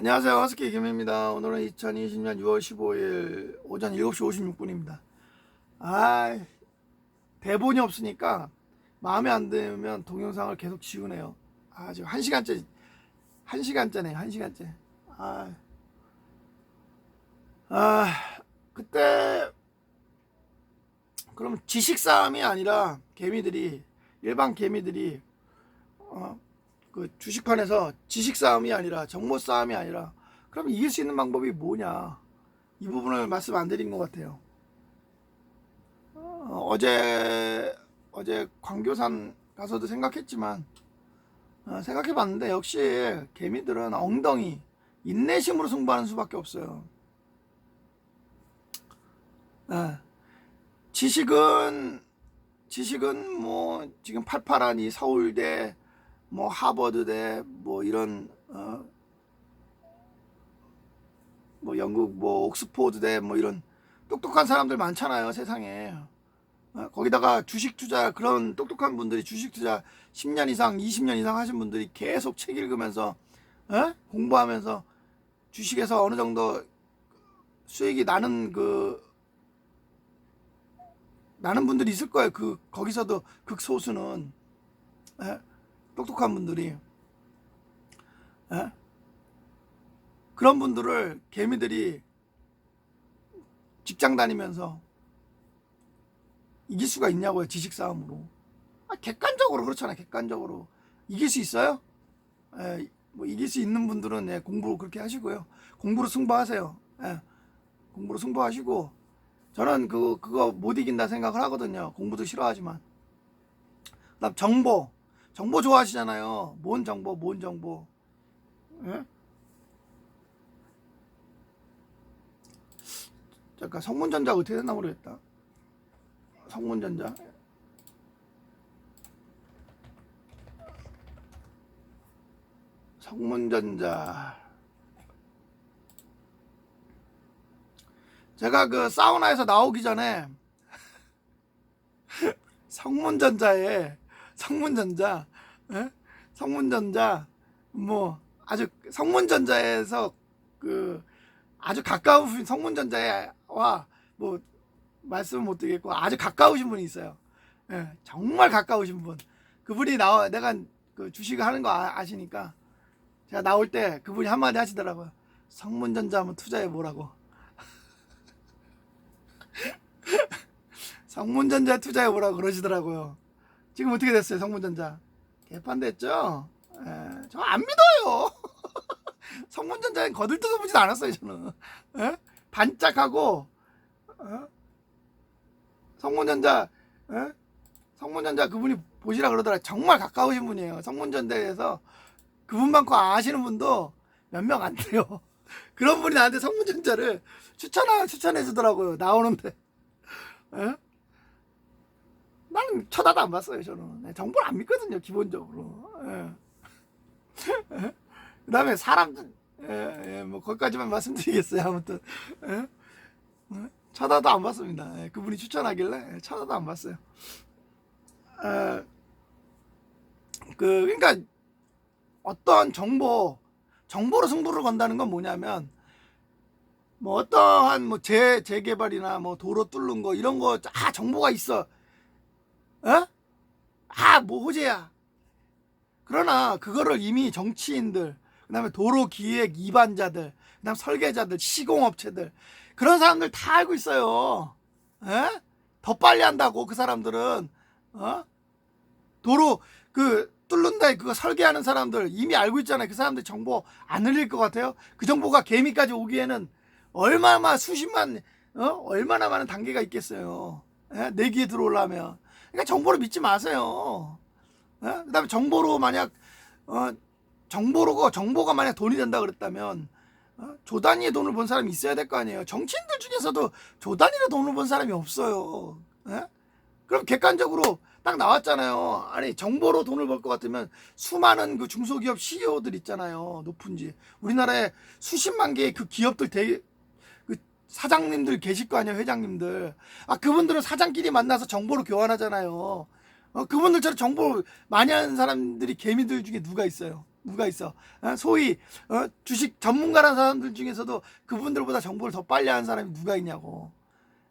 안녕하세요. 허스키 김입니다. 오늘은 2020년 6월 15일 오전 7시 56분입니다. 아, 대본이 없으니까 마음에 안 들면 동영상을 계속 지우네요. 아, 지금 1시간째, 1시간째네, 1시간째. 아, 아, 그때, 그럼 지식 싸움이 아니라 개미들이, 일반 개미들이, 어, 그 주식판에서 지식 싸움이 아니라 정보 싸움이 아니라 그럼 이길 수 있는 방법이 뭐냐 이 부분을 말씀 안 드린 것 같아요. 어, 어제 어제 광교산 가서도 생각했지만 어, 생각해봤는데 역시 개미들은 엉덩이 인내심으로 승부하는 수밖에 없어요. 예. 지식은 지식은 뭐 지금 팔팔하니 서울대 뭐 하버드대 뭐 이런 어, 뭐 영국 뭐 옥스포드대 뭐 이런 똑똑한 사람들 많잖아요 세상에 어, 거기다가 주식 투자 그런 똑똑한 분들이 주식 투자 10년 이상 20년 이상 하신 분들이 계속 책 읽으면서 어? 공부하면서 주식에서 어느 정도 수익이 나는 그 나는 분들이 있을 거예요 그 거기서도 극소수는 예? 똑똑한 분들이 에? 그런 분들을 개미들이 직장 다니면서 이길 수가 있냐고요 지식 싸움으로. 아, 객관적으로 그렇잖아요 객관적으로. 이길 수 있어요? 에, 뭐 이길 수 있는 분들은 예, 공부 그렇게 하시고요. 공부로 승부하세요. 예, 공부로 승부하시고 저는 그 그거 못 이긴다 생각을 하거든요. 공부도 싫어하지만. 그다음 정보 정보 좋아하시잖아요. 뭔 정보, 뭔 정보. 예? 잠깐 성문전자 어떻게 됐나 모르겠다. 성문전자. 성문전자. 제가 그 사우나에서 나오기 전에 성문전자에 성문전자, 예? 성문전자, 뭐 아주 성문전자에서 그 아주 가까운 성문전자와 뭐 말씀을 못 드리겠고 아주 가까우신 분이 있어요. 예, 정말 가까우신 분. 그분이 나와 내가 그 주식을 하는 거 아- 아시니까 제가 나올 때 그분이 한마디 하시더라고요. 성문전자 한번 투자해 보라고. 성문전자 투자해 보라고 그러시더라고요. 지금 어떻게 됐어요, 성문전자? 개판 됐죠? 예, 저안 믿어요. 성문전자엔 거들떠서 보진 않았어요, 저는. 예? 반짝하고, 어? 성문전자, 예? 성문전자 그분이 보시라 그러더라. 정말 가까우신 분이에요. 성문전자에서 그분만큼 아시는 분도 몇 명 안 돼요. 그런 분이 나한테 성문전자를 추천하, 추천해 주더라고요. 나오는데. 예? 쳐다도 안 봤어요 저는 네, 정보를 안 믿거든요 기본적으로 예. 그 다음에 사람들 예, 예, 뭐 거기까지만 말씀드리겠어요 아무튼 예? 예? 쳐다도 안 봤습니다 예, 그분이 추천하길래 예, 쳐다도 안 봤어요 예, 그 그러니까 어떤 정보 정보로 승부를 건다는 건 뭐냐면 뭐 어떠한 뭐 재, 재개발이나 뭐 도로 뚫는 거 이런 거 아 정보가 있어 어? 아, 뭐 호재야. 그러나 그거를 이미 정치인들, 그다음에 도로 기획 이반자들, 그다음 설계자들, 시공업체들 그런 사람들 다 알고 있어요. 에? 더 빨리 한다고 그 사람들은 어? 도로 그 뚫는다 그거 설계하는 사람들 이미 알고 있잖아요. 그 사람들 정보 안 흘릴 것 같아요. 그 정보가 개미까지 오기에는 얼마나 수십만 어? 얼마나 많은 단계가 있겠어요. 에? 내기에 들어오려면 그러니까 정보를 믿지 마세요. 어? 그다음에 정보로 만약 어, 정보로 정보가 만약 돈이 된다 그랬다면 어? 조 단위의 돈을 번 사람이 있어야 될 거 아니에요. 정치인들 중에서도 조 단위로 돈을 번 사람이 없어요. 예? 그럼 객관적으로 딱 나왔잖아요. 아니 정보로 돈을 벌 것 같으면 수많은 그 중소기업 CEO들 있잖아요. 높은지 우리나라에 수십만 개의 그 기업들 대, 사장님들 계실 거 아니에요, 회장님들. 아, 그분들은 사장끼리 만나서 정보를 교환하잖아요. 어, 그분들처럼 정보 많이 하는 사람들이 개미들 중에 누가 있어요? 누가 있어? 어? 소위 어? 주식 전문가라는 사람들 중에서도 그분들보다 정보를 더 빨리 하는 사람이 누가 있냐고.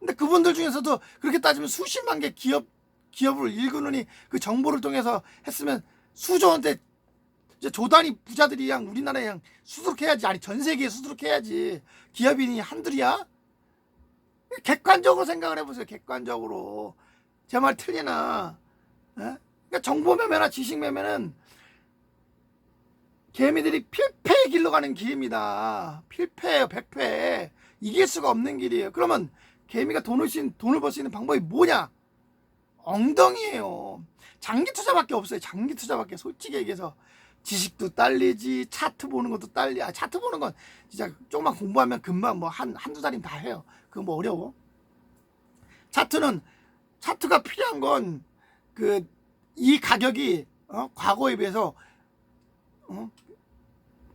근데 그분들 중에서도 그렇게 따지면 수십만 개 기업 기업을 일그느니 그 정보를 통해서 했으면 수조 원대 이제 조단위 부자들이 그냥 우리나라에 수두룩해야지. 아니 전 세계에 수두룩해야지. 기업인이 한둘이야? 객관적으로 생각을 해보세요 객관적으로. 제 말 틀리나? 예? 그러니까 정보 매매나 지식 매매는 개미들이 필패의 길로 가는 길입니다. 필패예요 백패. 이길 수가 없는 길이에요. 그러면 개미가 돈을 쓰 돈을 벌 수 있는 방법이 뭐냐? 엉덩이에요. 장기 투자밖에 없어요 장기 투자밖에. 솔직히 얘기해서 지식도 딸리지 차트 보는 것도 딸리 아 차트 보는 건 진짜 조금만 공부하면 금방 뭐 한 한두 달이면 다 해요 그거 뭐 어려워 차트는 차트가 필요한 건 그 이 가격이 어? 과거에 비해서 어?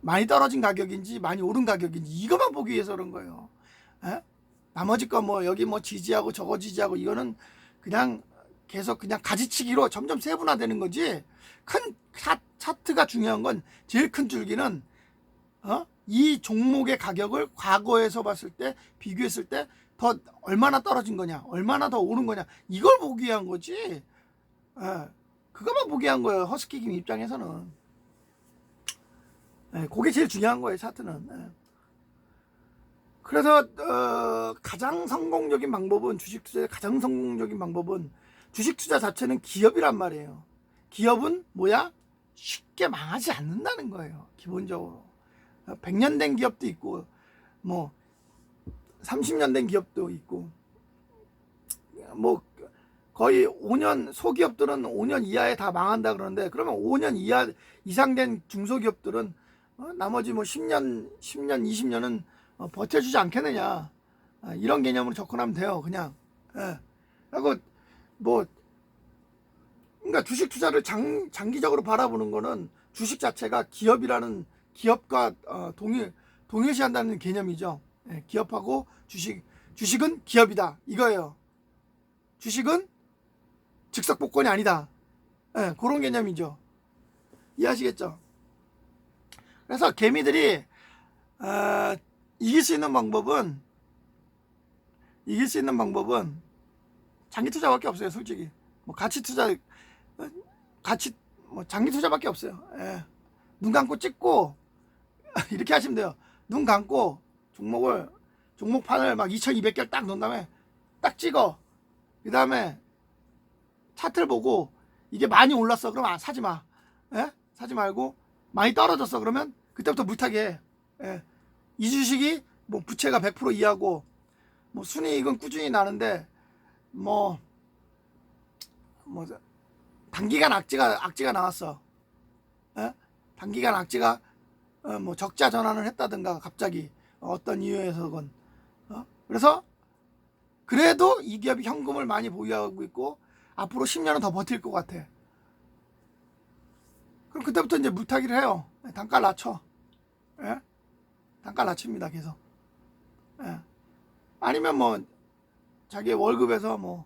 많이 떨어진 가격인지 많이 오른 가격인지 이것만 보기 위해서 그런 거예요 에? 나머지 거 뭐 여기 뭐 지지하고 저거 지지하고 이거는 그냥 계속 그냥 가지치기로 점점 세분화되는 거지. 큰 차, 차트가 중요한 건 제일 큰 줄기는 어? 이 종목의 가격을 과거에서 봤을 때 비교했을 때 더 얼마나 떨어진 거냐 얼마나 더 오른 거냐 이걸 보기 위한 거지. 예, 그것만 보기 위한 거예요 허스키 김 입장에서는. 예, 그게 제일 중요한 거예요 차트는. 예. 그래서 어, 가장 성공적인 방법은 주식 투자의 가장 성공적인 방법은 주식 투자 자체는 기업이란 말이에요. 기업은 뭐야? 쉽게 망하지 않는다는 거예요. 기본적으로. 100년 된 기업도 있고 뭐 30년 된 기업도 있고 뭐 거의 5년 소기업들은 5년 이하에 다 망한다 그러는데 그러면 5년 이하 이상 된 중소기업들은 어, 나머지 뭐 10년, 10년, 20년은 어, 버텨주지 않겠느냐 아, 이런 개념으로 접근하면 돼요 그냥 예. 뭐 그러니까 주식 투자를 장, 장기적으로 바라보는 거는 주식 자체가 기업이라는 기업과 어, 동일 동일시한다는 개념이죠. 예, 기업하고 주식 주식은 기업이다. 이거예요. 주식은 즉석 복권이 아니다. 예, 그런 개념이죠. 이해하시겠죠? 그래서 개미들이 어, 이길 수 있는 방법은 이길 수 있는 방법은 장기 투자밖에 없어요, 솔직히. 뭐 가치 투자, 어, 가치 뭐 장기 투자밖에 없어요. 예. 눈 감고 찍고 이렇게 하시면 돼요. 눈 감고 종목을 종목판을 막 2,200개를 딱 넣은 다음에 딱 찍어. 그 다음에 차트를 보고 이게 많이 올랐어. 그럼 아, 사지 마. 예? 사지 말고 많이 떨어졌어. 그러면 그때부터 물타기 해. 예. 이 주식이 뭐 부채가 100% 이하고 뭐 순이익은 꾸준히 나는데 뭐, 뭐, 단기간 악재가, 악재가 나왔어. 에? 단기간 악재가, 어, 뭐, 적자 전환을 했다든가, 갑자기, 어떤 이유에서건. 어? 그래서, 그래도 이 기업이 현금을 많이 보유하고 있고, 앞으로 10년은 더 버틸 것 같아. 그럼 그때부터 이제 물타기를 해요. 단가 낮춰. 예? 단가 낮춥니다, 계속. 예. 아니면 뭐, 자기 월급에서 뭐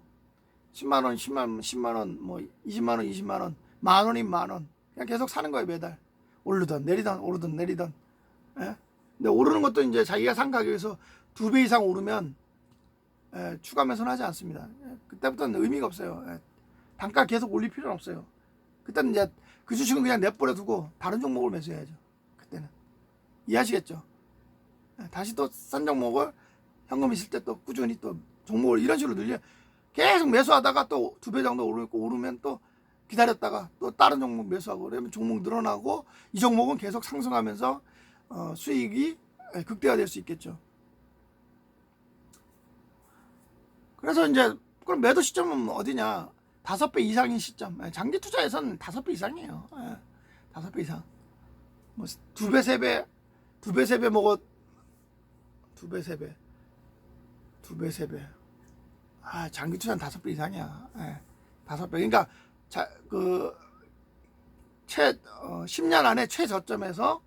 10만 원, 10만 원, 10만 원, 뭐 20만 원, 20만 원, 만 원인 만 원. 그냥 계속 사는 거예요, 매달. 오르든 내리든 오르든 내리든. 예? 근데 오르는 것도 이제 자기가 산 가격에서 두 배 이상 오르면 예, 추가 매수는 하지 않습니다. 예, 그때부터는 의미가 없어요. 예, 단가 계속 올릴 필요는 없어요. 그때는 이제 그 주식은 그냥 내버려 두고 다른 종목을 매수해야죠. 그때는 이해하시겠죠? 예, 다시 또 싼 종목을 현금 있을 때 또 꾸준히 또 종목을 이런 식으로 늘려 계속 매수하다가 또 두 배 정도 오르고 오르면 또 기다렸다가 또 다른 종목 매수하고 그러면 종목 늘어나고 이 종목은 계속 상승하면서 어, 수익이 극대화될 수 있겠죠. 그래서 이제 그럼 매도 시점은 어디냐? 다섯 배 이상인 시점. 예, 장기 투자에서는 다섯 배 이상이에요. 예, 다섯 배 이상. 뭐 두 배, 세 배, 두 배, 세 배 먹어. 두 배, 세 배, 두 배, 세 배. 아, 장기 투자는 다섯 배 이상이야. 예, 다섯 배. 그러니까 자, 그 최, 어, 10년 안에 최저점에서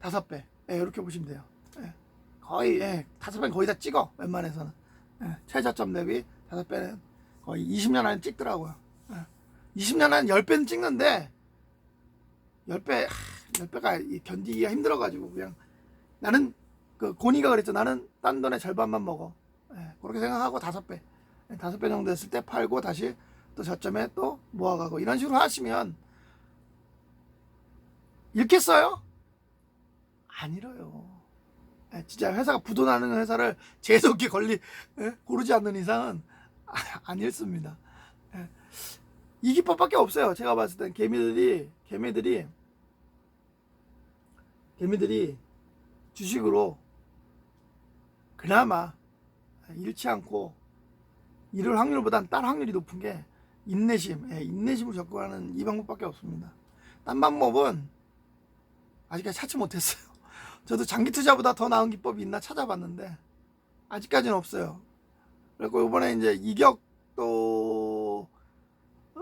다섯 배. 예, 이렇게 보시면 돼요. 예, 거의, 예, 다섯 배는 거의 다 찍어. 웬만해서는. 예, 최저점 대비 다섯 배는 거의 20년 안에 찍더라고요. 예, 20년 안에 10배는 찍는데, 10배, 하, 몇 배가 이 견디기가 힘들어가지고 그냥 나는 그 고니가 그랬죠. 나는 딴 돈의 절반만 먹어. 예, 그렇게 생각하고 다섯 배, 예, 다섯 배 정도 됐을 때 팔고 다시 또 저점에 또 모아가고 이런 식으로 하시면 잃겠어요? 안 잃어요. 예, 진짜 회사가 부도나는 회사를 재수 없게 걸리 예, 고르지 않는 이상은 아, 안 잃습니다. 예. 이 기법밖에 없어요. 제가 봤을 땐 개미들이 개미들이 개미들이 주식으로 그나마 잃지 않고 이럴 확률보단 딸 확률이 높은 게 인내심, 예, 인내심을 접근하는 이 방법밖에 없습니다. 딴 방법은 아직까지 찾지 못했어요. 저도 장기 투자보다 더 나은 기법이 있나 찾아봤는데 아직까지는 없어요. 그리고 이번에 이제 이격도 어?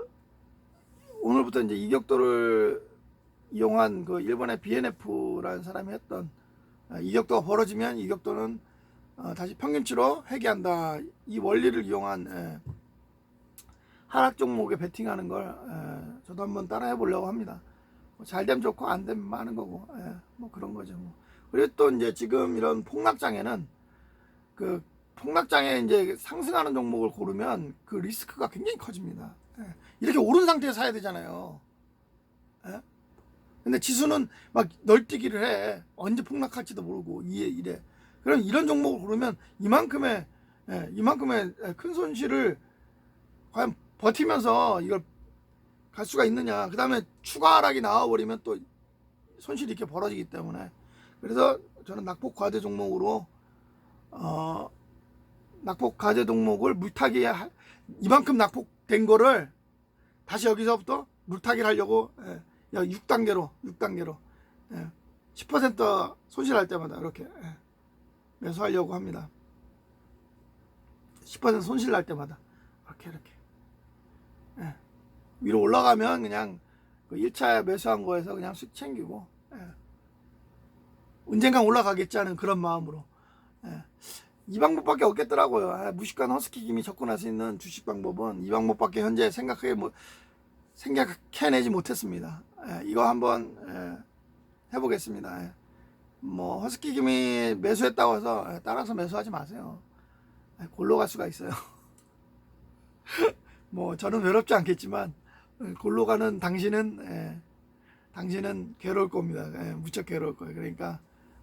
오늘부터 이제 이격도를 이용한 그 일본의 BNF라는 사람이 했던 아, 이격도가 벌어지면 이격도는 어, 다시 평균치로 회귀한다. 이 원리를 이용한 예, 하락 종목에 베팅하는 걸 예, 저도 한번 따라해 보려고 합니다. 뭐잘 되면 좋고 안 되면 많은 거고 예, 뭐 그런 거죠. 뭐. 그리고 또 이제 지금 이런 폭락장에는 그 폭락장에 이제 상승하는 종목을 고르면 그 리스크가 굉장히 커집니다. 예. 이렇게 오른 상태에서 사야 되잖아요. 예? 근데 지수는 막 널뛰기를 해. 언제 폭락할지도 모르고 이래 이래. 그럼 이런 종목을 고르면 이만큼의 예, 이만큼의 큰 손실을 과연 버티면서 이걸 갈 수가 있느냐. 그 다음에 추가 하락이 나와버리면 또 손실이 이렇게 벌어지기 때문에. 그래서 저는 낙폭 과대 종목으로, 어, 낙폭 과대 종목을 물타기, 하- 이만큼 낙폭된 거를 다시 여기서부터 물타기를 하려고, 예, 6단계로, 6단계로, 예, 10% 손실할 때마다 이렇게, 예, 매수하려고 합니다. 10% 손실 날 때마다. 이렇게, 이렇게. 예. 위로 올라가면 그냥 그 1차 매수한 거에서 그냥 쑥 챙기고 예. 언젠간 올라가겠지 하는 그런 마음으로 예. 이 방법밖에 없겠더라고요. 아, 무식한 허스키 김이 접근할 수 있는 주식 방법은 이 방법밖에 현재 생각해 뭐 생각해내지 못했습니다. 예, 이거 한번 예, 해보겠습니다. 예. 뭐 허스키 김이 매수했다고 해서 예, 따라서 매수하지 마세요. 예, 골로 갈 수가 있어요. 뭐 저는 외롭지 않겠지만 어, 골로 가는 당신은 예, 당신은 괴로울 겁니다. 예, 무척 괴로울 거예요. 그러니까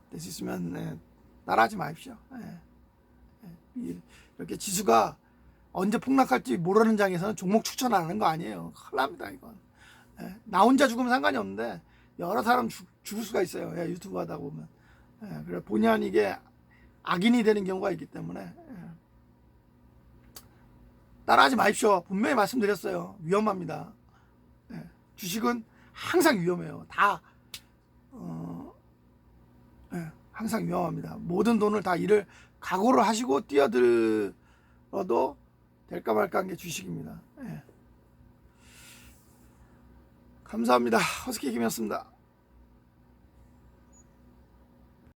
될 수 있으면 예, 따라하지 마십시오. 예, 예, 이- 이렇게 지수가 언제 폭락할지 모르는 장에서는 종목 추천하는 거 아니에요. 큰일 납니다 이건. 예, 나 혼자 죽으면 상관이 없는데 여러 사람 죽, 죽을 수가 있어요. 예, 유튜브 하다 보면. 예, 그래 본의 아니게 악인이 되는 경우가 있기 때문에 예. 따라하지 마십시오. 분명히 말씀드렸어요. 위험합니다. 예, 주식은 항상 위험해요. 다 어, 예, 항상 위험합니다. 모든 돈을 다 일을 각오를 하시고 뛰어들어도 될까 말까 한 게 주식입니다. 예. 감사합니다. 허스키 김이었습니다.